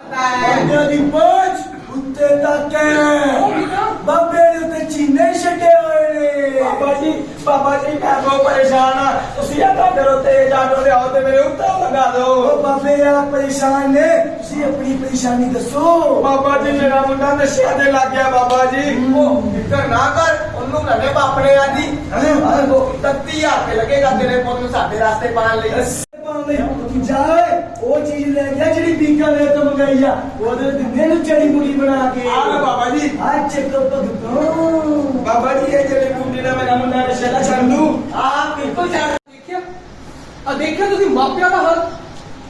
ਬੰਦਿਆਂ ਦੀ ਪਹੁੰਚ ਉੱਤੇ ਤੱਕ ਬਾਬੇ ਨੇ ਉੱਤੇ ਚੀਨੇ ਛੱਡੇ ਹੋਏ ਨੇ ਬਾਬਾ ਜੀ ਬਾਬਾ ਜੀ ਮੈਂ ਬਹੁਤ ਪਰੇਸ਼ਾਨ ਆ ਤੁਸੀਂ ਏਦਾਂ ਕਰੋ ਤੇ ਜਾਨੋ ਲਿਆਓ ਤੇ ਮੇਰੇ ਉੱਤੇ ਲਗਾ ਦਿਓ ਉਹ ਬਾਬੇ ਆ ਪਰੇਸ਼ਾਨ ਨੇ ਤੁਸੀਂ ਆਪਣੀ ਪਰੇਸ਼ਾਨੀ ਦੱਸੋ ਬਾਬਾ ਜੀ ਮੇਰਾ ਮੁੰਡਾ ਨਸ਼ਿਆਂ ਦੇ ਲੱਗ ਗਿਆ ਬਾਬਾ ਜੀ ਉਹ ਫਿਕਰ ਨਾ ਕਰ ਉਹਨੂੰ ਲੱਗੇ ਬਾਪੜੇ ਆ ਜੀ ਉਹ ਤੱਤੀ ਹੱਥ ਲੱਗੇਗਾ ਤੇਰੇ ਪੁੱਤ ਨੂੰ ਸਾਡੇ ਰਾਸਤੇ ਪਾਣ ਲਈ ਤੂੰ ਜਾਏ ਉਹ ਚੀਜ਼ ਲੈ ਗਿਆ ਜਿਹੜੀ ਬੀਕਾਨੇਰ ਤੋਂ ਮੰਗਾਈ ਆ। ਉਹਦੇ ਦਿਨੇ ਨੂੰ ਚੜੀ ਮੁੜੀ ਬਣਾ ਕੇ। ਆ ਲੈ ਬਾਬਾ ਜੀ। ਆ ਚੱਕੋ ਭਗਤੋ। ਬਾਬਾ ਜੀ ਇਹ ਜਿਹੜੇ ਕੁੰਡੀ ਨਾਲ ਮੇਰਾ ਮੁੰਡਾ ਨਸ਼ਾ ਦਾ ਛੱਡ ਦੂ। ਆ ਬਿਲਕੁਲ ਛੱਡ ਦੇਖਿਆ? ਆ ਦੇਖਿਆ ਤੁਸੀਂ ਮਾਪਿਆਂ ਦਾ ਹਾਲ?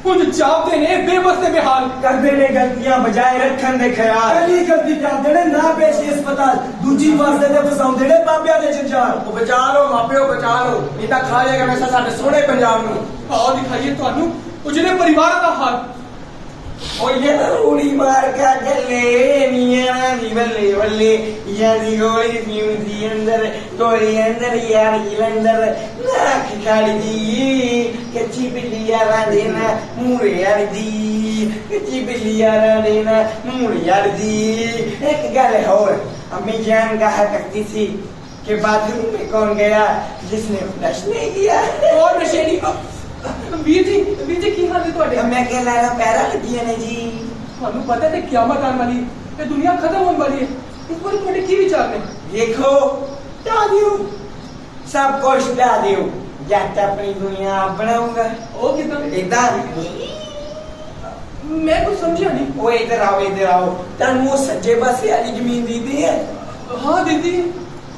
ਕੁਝ ਜਾਪਦੇ ਨੇ ਬੇਬਸ ਤੇ ਬੇਹਾਲ। ਕਰਦੇ ਨੇ ਗਲਤੀਆਂ ਬਜਾਏ ਰੱਖਣ ਦੇ ਖਿਆਲ। ਪਹਿਲੀ ਗਲਤੀ ਕਰਦੇ ਨੇ ਨਾ ਪੇਸ਼ੀ ਹਸਪਤਾਲ। ਦੂਜੀ ਵਾਸਤੇ ਤੇ ਫਸਾਉਂਦੇ ਨੇ ਬਾਬਿਆਂ ਦੇ ਜੰਜਾਲ। ਉਹ ਬਚਾ ਲਓ ਮਾਪਿਓ ਬਚਾ ਲਓ। ਨਹੀਂ ਤਾਂ ਖਾ ਜਾਏਗਾ ਨਸ਼ਾ ਸਾਡੇ ਸੋਹਣੇ ਪੰਜਾਬ ਨੂੰ। ਆਓ ਦਿਖਾਈਏ ਤੁਹਾਨੂੰ। उजले परिवार का हाल ഒയ്യ റൂണി മാർക്കാക്കല്ലേ നീയാണ് ഇവല്ലേ വല്ലേ ഇയാതി ഗോളി മ്യൂസിയന്തർ ഗോളിയന്തർ ഇയാർ ഇലന്തർ നാക്ക് കളിതി കച്ചി പില്ലിയാറാണ്ടേന മൂറിയാർതി കച്ചി പില്ലിയാറാണ്ടേന മൂറിയാർതി एक गल और अम्मी जान कहा करती थी कि बाथरूम में कौन गया जिसने फ्लश नहीं किया और नशेड़ी ਵੀਰ ਜੀ ਵੀਰ ਜੀ ਕੀ ਹਾਲ ਹੈ ਤੁਹਾਡੇ? ਮੈਂ ਕਿਹਾ ਲੈਣਾ ਪੈਰਾ ਲੱਗੀਆਂ ਨੇ ਜੀ। ਤੁਹਾਨੂੰ ਪਤਾ ਤੇ ਕਿਆਮਤ ਆਉਣ ਵਾਲੀ ਤੇ ਦੁਨੀਆ ਖਤਮ ਹੋਣ ਵਾਲੀ ਹੈ। ਇਸ ਬਾਰੇ ਤੁਹਾਡੇ ਕੀ ਵਿਚਾਰ ਨੇ? ਦੇਖੋ ਢਾ ਦਿਓ। ਸਭ ਕੁਝ ਢਾ ਦਿਓ। ਜੱਟ ਆਪਣੀ ਦੁਨੀਆ ਆਪ ਬਣਾਉਂਗਾ ਉਹ ਕਿਦਾਂ? ਇਦਾਂ ਮੈਂ ਕੁਝ ਸਮਝਿਆ ਨਹੀਂ। ਓਏ ਇਧਰ ਆਓ ਇਧਰ ਆਓ। ਤੁਹਾਨੂੰ ਉਹ ਸੱਜੇ ਪਾਸੇ ਵਾਲੀ ਜ਼ਮੀਨ ਦੀਦੀ ਹੈ। ਹਾਂ ਦੀਦੀ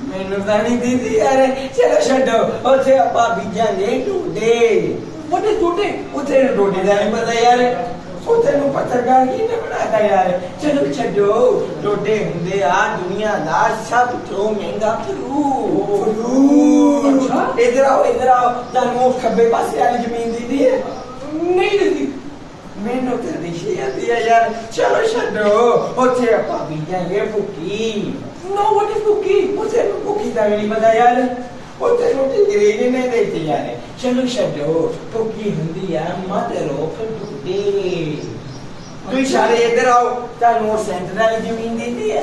ਮੈਨੂੰ ਤਾਂ ਨਹੀਂ ਦੀਦੀ ਯਾਰ। ਚਲੋ ਛੱਡੋ। ਉੱਥੇ ਆਪਾਂ ਬੀਜਾਂਗੇ ਢੂਡੇ। ਇਜ਼ ਟੁਡੇ ਉੱਥੇ ਟੋਡੇ ਦਾ ਨਹੀਂ ਪਤਾ ਯਾਰ। ਉੱਥੇ ਨੂੰ ਪੱਤਰਕਾਰ ਕੀ ਨੇ ਬਣਾਤਾ ਯਾਰ? ਚਲੋ ਛੱਡੋ ਟੋਡੇ ਹੁੰਦੇ ਆ ਦੁਨੀਆ ਦਾ ਸਭ ਤੋਂ ਮਹਿੰਗਾ ਫਰੂ ਫਰੂ। ਇਧਰ ਆਓ ਇਧਰ ਆਓ। ਤੁਹਾਨੂੰ ਖੱਬੇ ਪਾਸੇ ਵਾਲੀ ਜ਼ਮੀਨ ਦਿੱਤੀ ਹੈ? ਨਹੀਂ ਦੀਦੀ ਮੈਨੂੰ ਤਾਂ ਦਿਸ਼ੀ ਆਦੀ ਹੈ ਯਾਰ। ਚਲੋ ਛੱਡੋ ਉੱਥੇ ਆਪਾਂ ਬੀਜਾਂਗੇ ਭੁੱਕੀ। ਨੋ ਵਾਟ ਇਜ਼ ਕੁਕੀ ਉਸੇ ਨੂੰ ਭੁੱਖੀ ਦਾ ਵੀ ਨਹੀਂ ਪਤਾ ਯਾਰ। ਉੱਥੇ ਰੋਟੀ ਗਰੀਬ ਨੇ ਦੇਤੀ ਯਾਰ ਚਲੋ ਛੱਡੋ ਭੁੱਖੀ ਹੁੰਦੀ ਆ ਮਦਰ ਆਫ ਟੁਡੇ ਤੁਸੀਂ ਸਾਰੇ ਇੱਧਰ ਆਓ ਤੁਹਾਨੂੰ ਉਹ ਸੈਂਟਰਲ ਜ਼ਮੀਨ ਦਿੱਤੀ ਹੈ।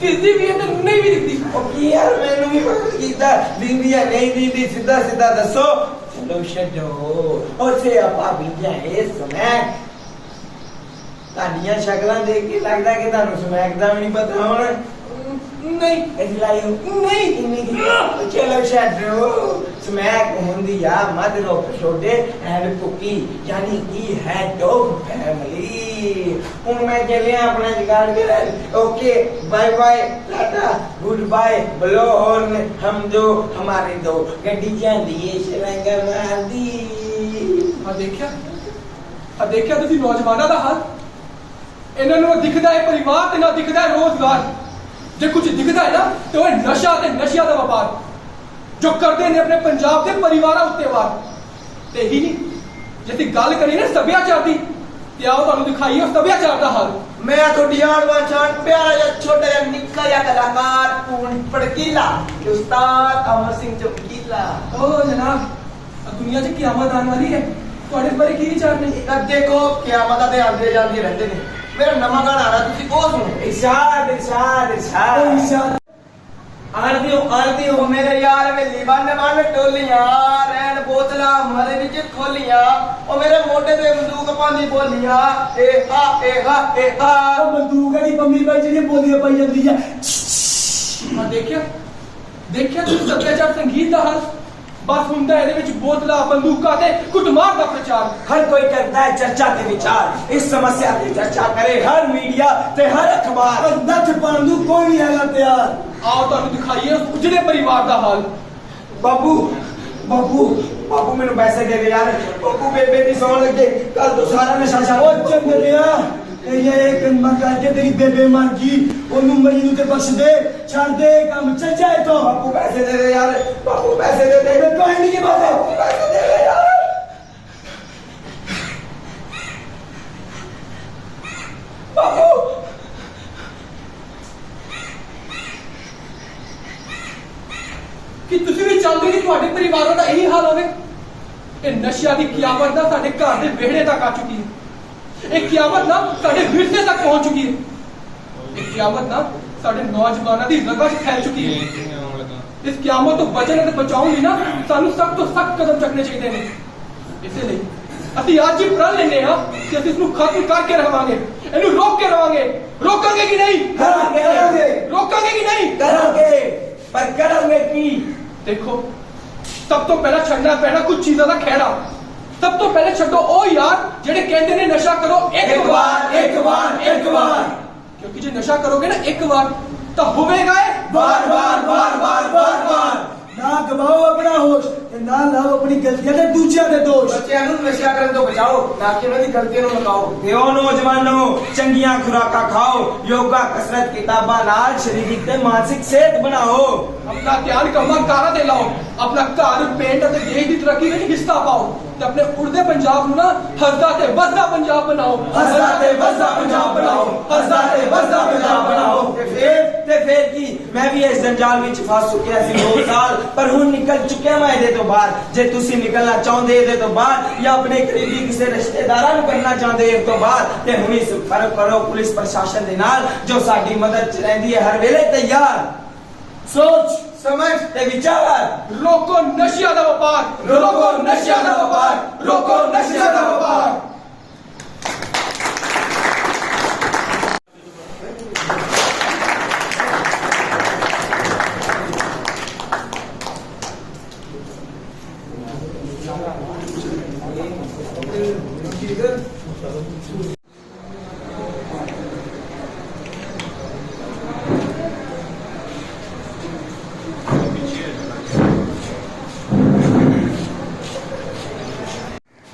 ਦਿਸਦੀ ਵੀ ਤੇ ਨਹੀਂ ਵੀ ਦਿਖਦੀ ਉਹ ਕੀ ਯਾਰ ਮੈਨੂੰ ਵੀ ਪਤਾ ਕੀਤਾ। ਦਿੰਦੀ ਆ ਨਹੀਂ ਦਿੰਦੀ ਸਿੱਧਾ ਸਿੱਧਾ ਦੱਸੋ। ਚਲੋ ਛੱਡੋ ਉੱਥੇ ਆਪਾਂ ਬੀਜਾਂਗੇ ਸਮੈਕ। ਤੁਹਾਡੀਆਂ ਸ਼ਕਲਾਂ ਦੇਖ ਕੇ ਲੱਗਦਾ ਕਿ ਤੁਹਾਨੂੰ ਸਮੈਕ ਦਾ ਵੀ ਨਹੀਂ ਪਤਾ ਹੁਣ। ਨਹੀਂ ਇਲਾਇਓ ਨਹੀਂ, ਇੰਨੀ ਦੀ। ਚਲੋ ਛੱਡੋ, ਸਮੈਕ ਹੁੰਦੀ ਆ ਮਦਰੋ ਛੋਟੇ ਐਂਡ ਕੁਕੀ ਯਾਨੀ ਕੀ ਹੈ ਡੋਗ ਫੈਮਿਲੀ ਹੁਣ ਮੈਂ ਚੱਲਿਆ ਆਪਣਾ ਜਗਾੜ ਕਰ okay bye bye tata good bye blow horn ਹਮ ਦੋ, ਹਮਾਰੇ ਦੋ। ਗੱਡੀ ਜਾਂਦੀ ਏ ਸ਼ਰੰਗਾ ਮਾਰਦੀ। ਆ ਦੇਖਿਆ? ਆ ਦੇਖਿਆ ਤੁਸੀਂ ਨੌਜਵਾਨਾਂ ਦਾ ਹੱਥ? ਇਹਨਾਂ ਨੂੰ ਦਿਖਦਾ ਹੈ ਪਰਿਵਾਰ ਤੇ ਨਾ ਦਿਖਦਾ ਰੋਜ਼ਗਾਰ। ਜੇ ਕੁਝ ਦਿਖਦਾ ਹੈ ਨਾ ਤੇ ਉਹ ਨਸ਼ਾ ਤੇ ਨਸ਼ਿਆਂ ਦਾ ਵਪਾਰ। ਜੋ ਕਰਦੇ ਨੇ ਆਪਣੇ ਪੰਜਾਬ ਦੇ ਪਰਿਵਾਰਾਂ ਉੱਤੇ ਵਾਰ। ਤੇ ਹੀ ਨਹੀਂ। ਜੇ ਅਸੀਂ ਗੱਲ ਕਰੀਏ ਨਾ ਸੱਭਿਆਚਾਰ ਦੀ ਤੇ ਆਓ ਤੁਹਾਨੂੰ ਦਿਖਾਈਏ ਸੱਭਿਆਚਾਰ ਦਾ ਹਾਲ। ਮੈਂ ਤੁਹਾਡੀ ਆੜਵਾਂ ਛਾਣ ਪਿਆਰਾ ਜਿਹਾ ਛੋਟਾ ਜਿਹਾ ਨਿੱਕਾ ਜਿਹਾ ਕਲਾਕਾਰ ਪੂਰਨ ਪੜਕੀਲਾ ਉਸਤਾਦ ਅਮਰ ਸਿੰਘ ਚਮਕੀਲਾ। ਓ ਜਨਾਬ ਦੁਨੀਆ 'ਚ ਕਿਆਮਤ ਆਉਣ ਵਾਲੀ ਹੈ। ਤੁਹਾਡੇ ਬਾਰੇ ਕੀ ਵਿਚਾਰ ਨੇ? ਤਾਂ ਦੇਖੋ ਕਿਆਮਤਾਂ ਤੇ ਆਉਂਦੇ ਜਾਂਦੇ ਰਹਿੰਦੇ ਨੇ। ਮੇਰਾ ਨਵਾਂ ਗਾਣਾ ਆ ਰਿਹਾ ਤੁਸੀਂ ਉਹ ਸੁਣੋ ਇਰਸ਼ਾਦ ਇਰਸ਼ਾਦ ਇਰਸ਼ਾਦ। ਉਹ ਇਸ਼ਾਰਾ ਆਰਦੀ ਹੋ ਆਰਦੀ ਹੋ ਮੇਰੇ ਯਾਰ ਵੇਲੀ ਬੰਨ ਬੰਨ ਟੋਲੀਆਂ ਰਹਿਣ ਬੋਤਲਾਂ ਮਾਰੇ ਵਿੱਚ ਖੋਲੀਆਂ। ਉਹ ਮੇਰੇ ਮੋਢੇ ਤੇ ਬੰਦੂਕ ਪਾਉਂਦੀ ਬੋਲੀਆਂ। ਏ ਹਾ ਏ ਹਾ ਏ ਹਾ। ਉਹ ਬੰਦੂਕ ਵਾਲੀ ਪੰਮੀ ਬਾਈ ਜਿਹੜੀ ਬੋਲੀਆਂ ਪਾਈ ਜਾਂਦੀ ਆ। ਆ ਦੇਖਿਆ ਦੇਖਿਆ ਤੁਸੀਂ ਸੱਭਿਆਚਾਰ ਸੰਗੀਤ ਦਾ ਹਾਲ ਬਸ ਹੁੰਦਾ ਇਹਦੇ ਵਿੱਚ ਬੋਤਲਾਂ ਬੰਦੂਕਾਂ ਤੇ ਕੁੱਟਮਾਰ ਦਾ ਪ੍ਰਚਾਰ। ਹਰ ਕੋਈ ਕਰਦਾ ਹੈ ਚਰਚਾ ਤੇ ਵਿਚਾਰ। ਇਸ ਸਮੱਸਿਆ ਤੇ ਚਰਚਾ ਕਰੇ ਹਰ ਮੀਡੀਆ ਤੇ ਹਰ ਅਖਬਾਰ। ਨੱਥ ਪਾਣ ਨੂੰ ਕੋਈ ਨਹੀਂ ਹੈਗਾ ਤਿਆਰ। ਆਓ ਤੁਹਾਨੂੰ ਦਿਖਾਈਏ ਉਸ ਉਜੜੇ ਪਰਿਵਾਰ ਦਾ ਹਾਲ। ਬਾਬੂ ਬਾਬੂ ਬਾਬੂ ਮੈਨੂੰ ਪੈਸੇ ਦੇ ਦੇ ਯਾਰ। ਬਾਬੂ ਬੇਬੇ ਦੀ ਸੌਣ ਲੱਗੇ। ਕੱਲ ਤੋਂ ਸਾਰਾ ਨਸ਼ਾ ਛੱਡ। ਉਹ ਚੰਗਲਿਆ ਇਹ ਇਹ ਕੰਮਾਂ ਕਰਕੇ ਤੇਰੀ ਬੇਬੇ ਮਰ ਗਈ। ਉਹਨੂੰ ਮਰੀ ਨੂੰ ਤੇ ਬਖਸ਼ ਦੇ। ਛੱਡ ਦੇ ਕੰਮ ਚੱਲ ਜਾਏ ਤੋਂ ਬਾਬੂ ਪੈਸੇ ਦੇ ਦੇ ਯਾਰ ਬਾਬੂ ਪੈਸੇ ਦੇ ਦੇ। ਮੈਂ ਕੋਈ ਨਹੀਂ ਬਾਬੇ ਪੈਸੇ ਦੇ ਦੇ ਯਾਰ। ਬਾਬੂ ਕਿ ਤੁਸੀਂ ਵੀ ਚਾਹੁੰਦੇ ਕਿ ਤੁਹਾਡੇ ਪਰਿਵਾਰਾਂ ਦਾ ਇਹੀ ਹਾਲ ਹੋਵੇ? ਇਹ ਨਸ਼ਿਆਂ ਦੀ ਕਿਆਮਤ ਦਾ ਸਾਡੇ ਘਰ ਦੇ ਵਿਹੜੇ ਤੱਕ ਆ ਚੁੱਕੀ ਹੈ। ਇਹ ਕਿਆਮਤ ਨਾ ਸਾਡੇ ਵਿਰਸੇ ਤੱਕ ਪਹੁੰਚ ਚੁੱਕੀ ਹੈ। ਇਹ ਕਿਆਮਤ ਨਾ ਸਾਡੇ ਨੌਜਵਾਨਾਂ ਦੀ ਰਗਾਂ 'ਚ ਫੈਲ ਚੁੱਕੀ ਹੈ। ਇਸ ਕਿਆਮਤ ਤੋਂ ਬਚਣ ਅਤੇ ਬਚਾਉਣ ਲਈ ਨਾ ਸਾਨੂੰ ਸਖਤ ਤੋਂ ਸਖਤ ਕਦਮ ਚੱਕਣੇ ਚਾਹੀਦੇ ਨੇ। ਇਸੇ ਲਈ ਅਸੀਂ ਅੱਜ ਹੀ ਪ੍ਰਣ ਲੈਨੇ ਆ ਕਿ ਅਸੀਂ ਇਸ ਨੂੰ ਖਤਮ ਕਰਕੇ ਰਹਾਂਗੇ ਇਹਨੂੰ ਰੋਕ ਕੇ ਰਹਾਂਗੇ ਰੋਕਾਂਗੇ ਕਿ ਨਹੀਂ? ਕਰਾਂਗੇ। ਰੋਕਾਂਗੇ ਕਿ ਨਹੀਂ? ਕਰਾਂਗੇ। ਪਰ ਕਰਾਂਗੇ ਕੀ? ਦੇਖੋ ਸਭ ਤੋਂ ਪਹਿਲਾਂ ਛੱਡਣਾ ਪੈਣਾ ਕੁਝ ਚੀਜ਼ਾਂ ਦਾ ਖਹਿੜਾ। ਸਭ ਤੋਂ ਪਹਿਲੇ ਛੱਡੋ ਉਹ ਯਾਰ ਜਿਹੜੇ ਕਹਿੰਦੇ ਨੇ ਨਸ਼ਾ ਕਰੋ ਇੱਕ ਵਾਰ ਇੱਕ ਵਾਰ ਇੱਕ ਵਾਰ। ਕਿਉਂਕਿ ਜੇ ਨਸ਼ਾ ਕਰੋਗੇ ਨਾ ਇੱਕ ਵਾਰ, ਤਾਂ ਹੋਵੇਗਾ ਇਹ ਬਾਰ ਬਾਰ ਬਾਰ ਬਾਰ ਬਾਰ ਬਾਰ ਨਾ ਗਵਾਓ ਆਪਣਾ ਹੋਸ਼ ਤੇ ਨਾ ਲਾਓ ਆਪਣੀ ਗਲਤੀਆਂ ਤੇ ਦੂਜਿਆਂ ਦੇ ਦੋਸ਼। ਬੱਚਿਆਂ ਨੂੰ ਨਸ਼ਾ ਕਰਨ ਤੋਂ ਬਚਾਓ ਨਾ ਕਿ ਉਹਨਾਂ ਦੀ ਗਲਤੀਆਂ ਨੂੰ ਲਗਾਓ ਦਿਓ ਨੌਜਵਾਨੋ ਚੰਗੀਆਂ ਖੁਰਾਕਾਂ ਖਾਓ ਯੋਗਾ ਕਸਰਤ ਕਿਤਾਬਾਂ ਨਾਲ ਸਰੀਰਕ ਤੇ ਮਾਨਸਿਕ ਸਿਹਤ ਬਣਾਓ। ਆਪਣਾ ਧਿਆਨ ਕੰਮਾਂ ਕਾਰਾਂ ਤੇ ਲਾਓ ਆਪਣਾ ਘਰ ਪਿੰਡ ਅਤੇ ਦੇਸ਼ ਦੀ ਤਰੱਕੀ ਵਿੱਚ ਹਿੱਸਾ ਪਾਓ ਤੇ ਆਪਣੇ ਉੜਦੇ ਪੰਜਾਬ ਨੂੰ ਨਾ ਹੱਸਦਾ ਤੇ ਵੱਸਦਾ ਪੰਜਾਬ ਬਣਾਓ। ਹੱਸਦਾ ਤੇ ਵੱਸਦਾ ਪੰਜਾਬ ਬਣਾਓ ਹੱਸਦਾ ਤੇ ਵੱਸਦਾ ਪੰਜਾਬ ਬਣਾਓ। ਤੇ ਫੇਰ ਤੇ ਫੇਰ ਕੀ? ਮੈਂ ਵੀ ਇਸ ਜੰਜਾਲ ਵਿੱਚ ਫਸ ਚੁੱਕਿਆ ਸੀ 2 ਸਾਲ, ਪਰ ਹੁਣ ਨਿਕਲ ਚੁੱਕਿਆ ਮੈਂ ਇਹਦੇ ਤੋਂ ਬਾਹਰ। ਜੇ ਤੁਸੀਂ ਨਿਕਲਣਾ ਚਾਹੁੰਦੇ ਇਹਦੇ ਤੋਂ ਬਾਹਰ ਜਾਂ ਆਪਣੇ ਕਰੀਬੀ ਕਿਸੇ ਰਿਸ਼ਤੇਦਾਰਾਂ ਨੂੰ ਕਰਨਾ ਚਾਹੁੰਦੇ ਇਸ ਤੋਂ ਬਾਹਰ, ਤੇ ਹੁਣੀ ਸੰਪਰਕ ਕਰੋ ਪੁਲਿਸ ਪ੍ਰਸ਼ਾਸਨ ਦੇ ਨਾਲ, ਜੋ ਸਾਡੀ ਮਦਦ ਚ ਰਹਿੰਦੀ ਹੈ ਹਰ ਵੇਲੇ ਤਿਆਰ। ਸੋਚ, ਸਮਝ ਤੇ ਵਿਚਾਰ। ਰੋਕੋ ਨਸ਼ਿਆਂ ਦਾ ਵਪਾਰ ਰੋਕੋ ਨਸ਼ਿਆਂ ਦਾ ਵਪਾਰ ਰੋਕੋ ਨਸ਼ਿਆਂ ਦਾ ਵਪਾਰ।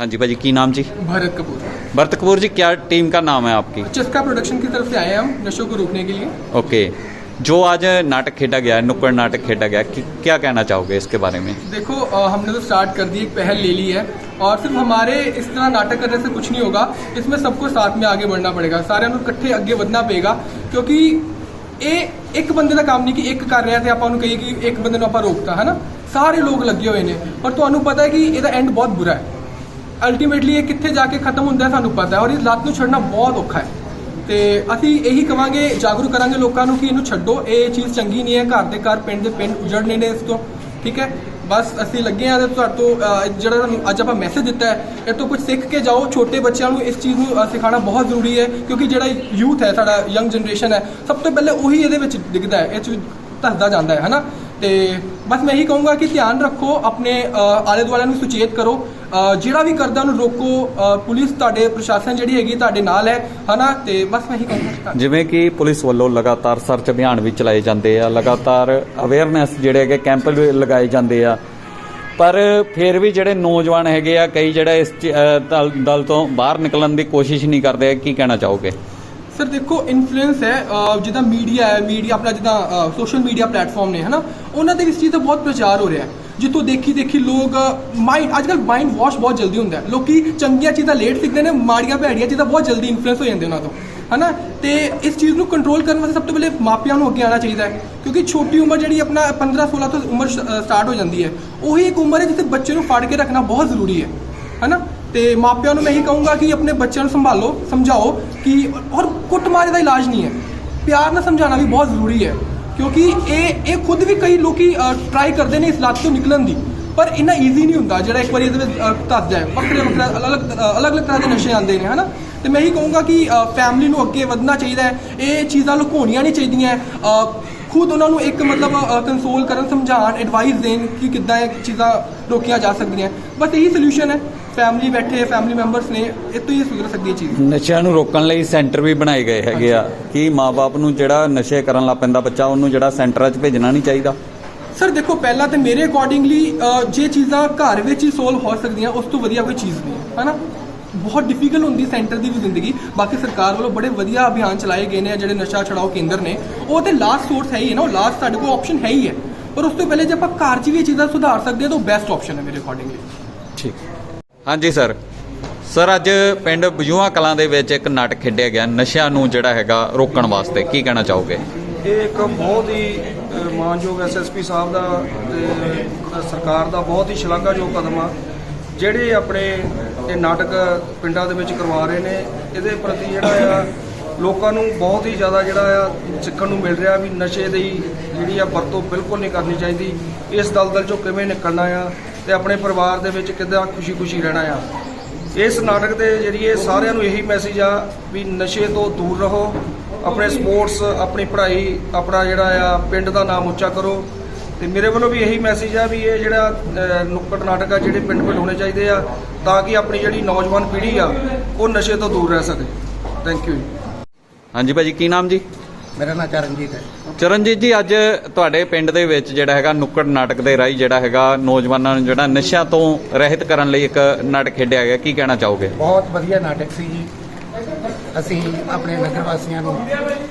हाँ जी भाजी की नाम जी भारत कपूर भरत कपूर जी क्या टीम का नाम है आपकी चस्का प्रोडक्शन की तरफ से आए हैं हम नशों को रोकने के लिए ओके जो आज नाटक खेला गया है नुक्कड़ नाटक खेला गया कि, क्या कहना चाहोगे इसके बारे में देखो अ, हमने तो स्टार्ट कर दी एक पहल ले ली है और सिर्फ हमारे इस तरह नाटक करने से कुछ नहीं होगा इसमें सबको साथ में आगे बढ़ना पड़ेगा सारे ਨੂੰ ਇਕੱਠੇ ਅੱਗੇ ਵਧਣਾ ਪਏਗਾ ਕਿਉਂਕਿ ਇਹ ਇੱਕ ਬੰਦੇ ਦਾ ਕੰਮ ਨਹੀਂ ਕਿ ਇੱਕ ਕਰ ਰਿਹਾ ਤੇ ਆਪਾਂ ਉਹਨੂੰ ਕਹੀਏ ਕਿ ਇੱਕ ਬੰਦੇ ਨੂੰ ਆਪਾਂ ਰੋਕਤਾ ਹੈ ਨਾ ਸਾਰੇ ਲੋਕ ਲੱਗੇ ਹੋਏ ਨੇ ਪਰ ਤੁਹਾਨੂੰ ਪਤਾ ਹੈ ਕਿ ਇਹਦਾ ਐਂਡ ਬਹੁਤ ਬੁਰਾ ਹੈ ਅਲਟੀਮੇਟਲੀ ਇਹ ਕਿੱਥੇ ਜਾ ਕੇ ਖਤਮ ਹੁੰਦਾ ਸਾਨੂੰ ਪਤਾ ਹੈ ਔਰ ਇਹ ਲੱਤ ਨੂੰ ਛੱਡਣਾ ਬਹੁਤ ਔਖਾ ਹੈ। ਤੇ ਅਸੀਂ ਇਹੀ ਕਵਾਂਗੇ, ਜਾਗਰੂਕ ਕਰਾਂਗੇ ਲੋਕਾਂ ਨੂੰ ਕਿ ਇਹਨੂੰ ਛੱਡੋ, ਇਹ ਚੀਜ਼ ਚੰਗੀ ਨਹੀਂ ਹੈ, ਘਰ ਦੇ ਘਰ, ਪਿੰਡ ਦੇ ਪਿੰਡ ਉਜੜਨੇ ਨੇ ਇਸ ਤੋਂ, ਠੀਕ ਹੈ? ਬਸ ਅਸੀਂ ਲੱਗੇ ਆ ਤੇ ਤੁਹਾਡੇ ਤੋਂ ਜਿਹੜਾ ਤੁਹਾਨੂੰ ਅੱਜ ਆਪਾਂ ਮੈਸੇਜ ਦਿੱਤਾ ਹੈ, ਇਹ ਤੋਂ ਕੁਝ ਸਿੱਖ ਕੇ ਜਾਓ, ਛੋਟੇ ਬੱਚਿਆਂ ਨੂੰ ਇਸ ਚੀਜ਼ ਨੂੰ ਸਿਖਾਉਣਾ ਬਹੁਤ ਜ਼ਰੂਰੀ ਹੈ, ਕਿਉਂਕਿ ਜਿਹੜਾ ਯੂਥ ਹੈ, ਸਾਡਾ ਯੰਗ ਜਨਰੇਸ਼ਨ ਹੈ, ਸਭ ਤੋਂ ਪਹਿਲੇ ਉਹੀ ਇਹਦੇ ਵਿੱਚ ਦਿਖਦਾ ਹੈ, ਇਹ 'ਚ ਧਸਦਾ ਜਾਂਦਾ ਹੈ, ਹਨਾ? ਤੇ ਬਸ ਮੈਂ ਇਹੀ ਕਹੂੰਗਾ ਕਿ ਧਿਆਨ ਰੱਖੋ, ਆਪਣੇ ਆਲੇ ਦੁਆਲੇ ਨੂੰ ਸੁਚੇਤ ਕਰੋ। ਜਿਹੜਾ ਵੀ ਕਰਦਾ ਉਹਨੂੰ ਰੋਕੋ। ਪੁਲਿਸ ਤੁਹਾਡੇ ਪ੍ਰਸ਼ਾਸਨ ਜਿਹੜੀ ਹੈਗੀ ਤੁਹਾਡੇ ਨਾਲ ਹੈ, ਹਨਾ? ਤੇ ਬਸ ਮੈਂ ਇਹੀ ਕਹੂੰਗਾ ਜਿਵੇਂ ਕਿ ਪੁਲਿਸ ਵੱਲੋਂ ਲਗਾਤਾਰ ਸਰਚ ਅਭਿਆਨ ਵੀ ਚਲਾਏ ਜਾਂਦੇ ਆ, ਲਗਾਤਾਰ ਅਵੇਅਰਨੈਸ ਜਿਹੜੇ ਹੈਗੇ ਕੈਂਪ ਵੀ ਲਗਾਏ ਜਾਂਦੇ ਆ। ਪਰ ਫਿਰ ਵੀ ਜਿਹੜੇ ਨੌਜਵਾਨ ਹੈਗੇ ਆ, ਕਈ ਜਿਹੜਾ ਇਸ ਦਲ ਦਲ ਤੋਂ ਬਾਹਰ ਨਿਕਲਣ ਦੀ ਕੋਸ਼ਿਸ਼ ਨਹੀਂ ਕਰਦੇ, ਕੀ ਕਹਿਣਾ ਚਾਹੋਗੇ? ਸਰ ਦੇਖੋ ਇਨਫਲੂਐਂਸ ਹੈ, ਅਹ, ਜਿੱਦਾਂ ਮੀਡੀਆ ਹੈ ਮੀਡੀਆ ਆਪਣਾ ਜਿੱਦਾਂ ਸੋਸ਼ਲ ਮੀਡੀਆ ਪਲੇਟਫਾਰਮ ਨੇ, ਹਨਾ? ਉਹਨਾਂ ਤੇ ਵੀ ਇਸ ਚੀਜ਼ ਦਾ ਬਹੁਤ ਪ੍ਰਚਾਰ ਹੋ ਰਿਹਾ ਹੈ। ਜਿੱਥੋਂ ਦੇਖੀ ਦੇਖੀ ਲੋਕ ਮਾਈਂਡ ਅੱਜ ਕੱਲ੍ਹ ਮਾਈਂਡ ਵਾਸ਼ ਬਹੁਤ ਜਲਦੀ ਹੁੰਦਾ ਹੈ। ਲੋਕੀ ਚੰਗੀਆਂ ਚੀਜ਼ਾਂ ਲੇਟ ਸਿੱਖਦੇ ਨੇ, ਮਾੜੀਆਂ ਭੈੜੀਆਂ ਚੀਜ਼ਾਂ ਬਹੁਤ ਜਲਦੀ ਇਨਫਲੂਐਂਸ ਹੋ ਜਾਂਦੇ ਉਹਨਾਂ ਤੋਂ, ਹਨਾ? ਤੇ ਇਸ ਚੀਜ਼ ਨੂੰ ਕੰਟਰੋਲ ਕਰਨ ਵਾਸਤੇ ਸਭ ਤੋਂ ਪਹਿਲੇ ਮਾਪਿਆਂ ਨੂੰ ਅੱਗੇ ਆਉਣਾ ਚਾਹੀਦਾ ਹੈ। ਕਿਉਂਕਿ ਛੋਟੀ ਉਮਰ ਜਿਹੜੀ ਆਪਣਾ 15 16 ਤੋਂ ਉਮਰ ਸਟਾਰਟ ਹੋ ਜਾਂਦੀ ਹੈ, ਉਹੀ ਇੱਕ ਉਮਰ ਹੈ ਜਿੱਥੇ ਬੱਚੇ ਨੂੰ ਫੜ ਕੇ ਰੱਖਣਾ ਬਹੁਤ ਜ਼ਰੂਰੀ ਹੈ, ਹਨਾ? ਤੇ ਮਾਪਿਆਂ ਨੂੰ ਮੈਂ ਇਹੀ ਕਹੂੰਗਾ ਕਿ ਆਪਣੇ ਬੱਚਿਆਂ ਨੂੰ ਸੰਭਾਲੋ ਸਮਝਾਓ ਕਿ ਔਰ ਕੁੱਟਮਾਰ ਦਾ ਇਲਾਜ ਨਹੀਂ ਹੈ। ਪਿਆਰ ਨਾਲ ਸਮਝਾਉਣਾ ਵੀ ਬਹੁਤ ਜ਼ਰੂਰੀ ਹੈ ਕਿਉਂਕਿ ਇਹ ਇਹ ਖੁਦ ਵੀ ਕਈ ਲੋਕੀ ਟਰਾਈ ਕਰਦੇ ਨੇ ਇਸ ਲੱਤ ਤੋਂ ਨਿਕਲਣ ਦੀ ਪਰ ਇੰਨਾ ਈਜ਼ੀ ਨਹੀਂ ਹੁੰਦਾ ਜਿਹੜਾ ਇੱਕ ਵਾਰੀ ਇਹਦੇ ਵਿੱਚ ਅਹ, ਧੱਸ ਜਾਏ। ਵੱਖਰੇ ਵੱਖਰੇ ਅਲੱਗ ਅਲੱਗ ਅਲੱਗ ਤਰ੍ਹਾਂ ਦੇ ਨਸ਼ੇ ਆਉਂਦੇ ਨੇ ਹਨਾ? ਤੇ ਮੈਂ ਇਹੀ ਕਹੂੰਗਾ ਕਿ ਫੈਮਿਲੀ ਨੂੰ ਅੱਗੇ ਵਧਣਾ ਚਾਹੀਦਾ ਹੈ। ਇਹ ਚੀਜ਼ਾਂ ਲੁਕਾਉਣੀਆਂ ਨਹੀਂ ਚਾਹੀਦੀਆਂ ਖੁਦ ਉਹਨਾਂ ਨੂੰ ਇੱਕ ਮਤਲਬ ਕੰਸੋਲ ਕਰਨ ਸਮਝਾਉਣ ਐਡਵਾਈਸ ਦੇਣ ਕਿ ਕਿੱਦਾਂ ਇਹ ਚੀਜ਼ਾਂ ਰੋਕੀਆਂ ਜਾ ਸਕਦੀਆਂ। ਬਸ ਇਹੀ ਸੋਲੂਸ਼ਨ ਹੈ। ਫੈਮਿਲੀ ਬੈਠੇ ਫੈਮਿਲੀ ਮੈਂਬਰਸ ਨੇ ਇਹ ਤੋਂ ਹੀ ਸੁਧਰ ਸਕਦੀ ਹੈ ਚੀਜ਼। ਨਸ਼ਿਆਂ ਨੂੰ ਰੋਕਣ ਲਈ ਸੈਂਟਰ ਵੀ ਬਣਾਏ ਗਏ ਹੈਗੇ ਆ। ਕਿ ਮਾਪੇ ਨੂੰ ਜਿਹੜਾ ਨਸ਼ੇ ਕਰਨ ਲੱਗ ਪੈਂਦਾ ਬੱਚਾ ਉਹਨੂੰ ਜਿਹੜਾ ਸੈਂਟਰਾਂ 'ਚ ਭੇਜਣਾ ਨਹੀਂ ਚਾਹੀਦਾ? ਸਰ ਦੇਖੋ ਪਹਿਲਾਂ ਤੇ ਮੇਰੇ ਅਕੋਰਡਿੰਗਲੀ ਜੇ ਚੀਜ਼ਾਂ ਘਰ ਵਿੱਚ ਹੀ ਸੋਲਵ ਹੋ ਸਕਦੀਆਂ ਉਸ ਤੋਂ ਵਧੀਆ ਕੋਈ ਚੀਜ਼ ਨਹੀਂ ਹੈ ਹਨਾ? ਬਹੁਤ ਡਿਫਿਕਲਟ ਹੁੰਦੀ ਸੈਂਟਰ ਦੀ ਵੀ ਜ਼ਿੰਦਗੀ। ਬਾਕੀ ਸਰਕਾਰ ਵੱਲੋਂ ਬੜੇ ਵਧੀਆ ਅਭਿਆਨ ਚਲਾਏ ਗਏ ਨੇ ਜਿਹੜੇ ਨਸ਼ਾ ਛਡਾਓ ਕੇਂਦਰ ਨੇ। ਉਹ ਤੇ ਲਾਸਟ ਸੋਰਸ ਹੈ ਹੀ ਹੈ ਨਾ ਉਹ ਲਾਸਟ ਸਾਡੇ ਕੋਲ ਆਪਸ਼ਨ ਹੈ ਹੀ ਹੈ। ਪਰ ਉਸ ਤੋਂ ਪਹਿਲੇ ਜੇ ਆਪਾਂ ਘਰ 'ਚ ਵੀ ਇਹ ਚੀਜ਼ਾਂ ਸੁਧਾਰ ਸਕਦੇ ਹਾਂ ਤਾਂ ਬੈਸਟ ਆਪਸ਼ਨ ਹੈ ਮੇਰੇ ਅਕੋਰਡਿੰਗਲੀ ਹਾਂਜੀ ਸਰ। ਸਰ ਅੱਜ ਪਿੰਡ ਬਜੂਆ ਕਲਾਂ ਦੇ ਵਿੱਚ ਇੱਕ ਨਾਟਕ ਖੇਡਿਆ ਗਿਆ। ਨਸ਼ਿਆਂ ਨੂੰ ਜਿਹੜਾ ਹੈਗਾ ਰੋਕਣ ਵਾਸਤੇ। ਕੀ ਕਹਿਣਾ ਚਾਹੋਗੇ? ਇਹ ਇੱਕ ਬਹੁਤ ਹੀ ਅ, ਮਾਣਯੋਗ ਐਸਐਸਪੀ ਸਾਹਿਬ ਦਾ ਤੇ ਸਰਕਾਰ ਦਾ ਬਹੁਤ ਹੀ ਸ਼ਲਾਘਾਯੋਗ ਕਦਮ ਆ। ਜਿਹੜੇ ਆਪਣੇ ਇਹ ਨਾਟਕ ਪਿੰਡਾਂ ਦੇ ਵਿੱਚ ਕਰਵਾ ਰਹੇ ਨੇ ਇਹਦੇ ਪ੍ਰਤੀ ਜਿਹੜਾ ਆ ਲੋਕਾਂ ਨੂੰ ਬਹੁਤ ਹੀ ਜ਼ਿਆਦਾ ਜਿਹੜਾ ਆ ਸਿੱਖਣ ਨੂੰ ਮਿਲ ਰਿਹਾ ਵੀ ਨਸ਼ੇ ਦੀ ਜਿਹੜੀ ਆ ਵਰਤੋਂ ਬਿਲਕੁਲ ਨਹੀਂ ਕਰਨੀ ਚਾਹੀਦੀ। ਇਸ ਦਲਦਲ ਚੋਂ ਕਿਵੇਂ ਨਿਕਲਣਾ ਆ ਤੇ ਆਪਣੇ ਪਰਿਵਾਰ ਦੇ ਵਿੱਚ ਕਿੱਦਾਂ ਖੁਸ਼ੀ-ਖੁਸ਼ੀ ਰਹਿਣਾ ਆ। ਇਸ ਨਾਟਕ ਦੇ ਜਰੀਏ ਸਾਰਿਆਂ ਨੂੰ ਇਹੀ ਮੈਸੇਜ ਆ ਵੀ ਨਸ਼ੇ ਤੋਂ ਦੂਰ ਰਹੋ, ਆਪਣੇ ਸਪੋਰਟਸ ਆਪਣੀ ਪੜ੍ਹਾਈ, ਆਪਣਾ ਜਿਹੜਾ ਆ, ਪਿੰਡ ਦਾ ਨਾਮ ਉੱਚਾ ਕਰੋ। ਤੇ ਮੇਰੇ ਵੱਲੋਂ ਵੀ ਇਹੀ ਮੈਸੇਜ ਆ ਵੀ ਇਹ ਜਿਹੜਾ ਨੁੱਕੜ ਨਾਟਕ ਆ, ਜਿਹੜੇ ਪਿੰਡ ਪਿੰਡ ਹੋਣੇ ਚਾਹੀਦੇ ਆ, ਤਾਂ ਕਿ ਆਪਣੀ ਜਿਹੜੀ ਨੌਜਵਾਨ ਪੀੜ੍ਹੀ ਆ, ਉਹ ਨਸ਼ੇ ਤੋਂ ਦੂਰ ਰਹਿ ਸਕੇ। ਥੈਂਕ ਯੂ ਹਾਂਜੀ ਭਾਜੀ, ਕੀ ਨਾਮ ਜੀ? ਮੇਰਾ ਨਾਮ ਚਰਨਜੀਤ ਹੈ। ਚਰਨਜੀਤ ਜੀ ਅੱਜ ਤੁਹਾਡੇ ਪਿੰਡ ਦੇ ਵਿੱਚ ਜਿਹੜਾ ਹੈਗਾ ਨੁੱਕੜ ਨਾਟਕ ਦੇ ਰਾਹੀਂ ਜਿਹੜਾ ਹੈਗਾ ਨੌਜਵਾਨਾਂ ਨੂੰ ਜਿਹੜਾ ਨਸ਼ਿਆਂ ਤੋਂ ਰਹਿਤ ਕਰਨ ਲਈ ਇੱਕ ਨਾਟਕ ਖੇਡਿਆ ਗਿਆ। ਕੀ ਕਹਿਣਾ ਚਾਹੋਗੇ? ਬਹੁਤ ਵਧੀਆ ਨਾਟਕ ਸੀ ਜੀ। ਅਸੀਂ ਆਪਣੇ ਨਗਰ ਵਾਸੀਆਂ ਨੂੰ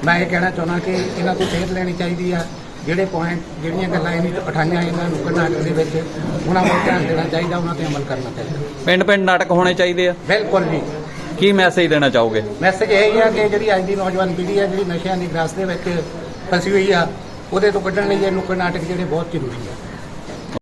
ਮੈਂ ਇਹ ਕਹਿਣਾ ਚਾਹੁੰਦਾ ਕਿ ਇਹਨਾਂ ਤੋਂ ਸੇਧ ਲੈਣੀ ਚਾਹੀਦੀ ਆ। ਜਿਹੜੇ ਪੁਆਇੰਟ ਜਿਹੜੀਆਂ ਗੱਲਾਂ ਇਹਨਾਂ ਉਠਾਈਆਂ ਇਹਨਾਂ ਨੂੰ ਨਾਟਕ ਦੇ ਵਿੱਚ ਉਹਨਾਂ ਨੂੰ ਧਿਆਨ ਦੇਣਾ ਚਾਹੀਦਾ ਉਹਨਾਂ ਤੇ ਅਮਲ ਕਰਨਾ ਚਾਹੀਦਾ। ਪਿੰਡ ਪਿੰਡ ਨਾਟਕ ਹੋਣੇ ਚਾਹੀਦੇ ਆ? ਬਿਲਕੁਲ ਜੀ। ਕੀ ਮੈਸੇਜ ਦੇਣਾ ਚਾਹੋਗੇ? ਮੈਸੇਜ ਇਹ ਹੀ ਆ ਕਿ ਜਿਹੜੀ ਅੱਜ ਦੀ ਨੌਜਵਾਨ ਪੀੜ੍ਹੀ ਆ, ਜਿਹੜੀ ਨਸ਼ਿਆਂ ਦੀ ਗ੍ਰਸਤ ਦੇ ਵਿੱਚ ਫਸੀ ਹੋਈ ਆ, ਉਹਦੇ ਤੋਂ ਕੱਢਣ ਲਈ ਇਹ ਨੁੱਕੜ ਨਾਟਕ ਜਿਹੜੇ ਬਹੁਤ ਜ਼ਰੂਰੀ ਆ।